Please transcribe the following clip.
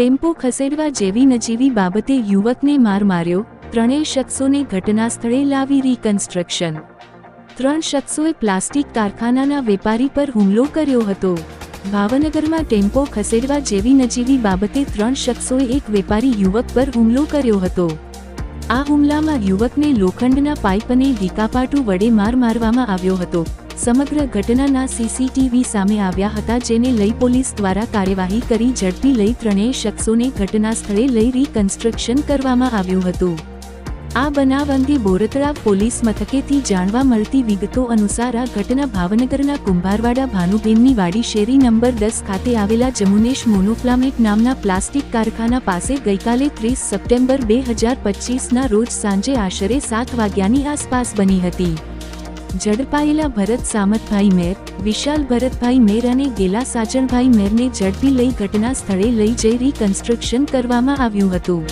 Tempo ખસેડવા જેવી નજીવી બાબતે યુવકને માર માર્યો. ત્રણેય શખ્સોને ઘટના સ્થળે લાવી રિકન્સ્ટ્રક્શન ત્રણ શખ્સોએ પ્લાસ્ટિક કારખાનાના વેપારી પર હુમલો કર્યો હતો. ભાવનગરમાં ટેમ્પો ખસેડવા જેવી નજીવી બાબતે ત્રણ શખ્સોએ એક વેપારી યુવક પર હુમલો કર્યો હતો. આ હુમલામાં યુવકને લોખંડના પાઇપ અને ડીકાપાટુ વડે માર મારવામાં આવ્યો હતો. સમગ્ર ઘટનાના સીસીટીવી સામે આવ્યા હતા જેને લઈ પોલીસ દ્વારા કાર્યવાહી કરી ઝડપી લઈ ત્રણેય શખ્સોને ઘટના સ્થળે લઈ રીકન્સ્ટ્રક્શન કરવામાં આવ્યું હતું. આ બનાવ અંગે બોરતળા પોલીસ મથકેથી જાણવા મળતી વિગતો અનુસાર આ ઘટના ભાવનગરના કુંભારવાડા ભાનુબેનની વાડી શેરી નંબર દસ ખાતે આવેલા જમુનેશ મોનોફ્લામેટ નામના પ્લાસ્ટિક કારખાના પાસે ગઈકાલે ત્રીસ સપ્ટેમ્બર બે હજાર પચીસના રોજ સાંજે આશરે સાત વાગ્યાની આસપાસ બની હતી. ઝડપાયેલા ભરત સામતભાઈ મેર, વિશાલ ભરતભાઈ મેર અને ગેલા સાજણભાઈ મેરને ઝડપી લઈ ઘટના સ્થળે લઈ જઈ રીકન્સ્ટ્રક્શન કરવામાં આવ્યું હતું.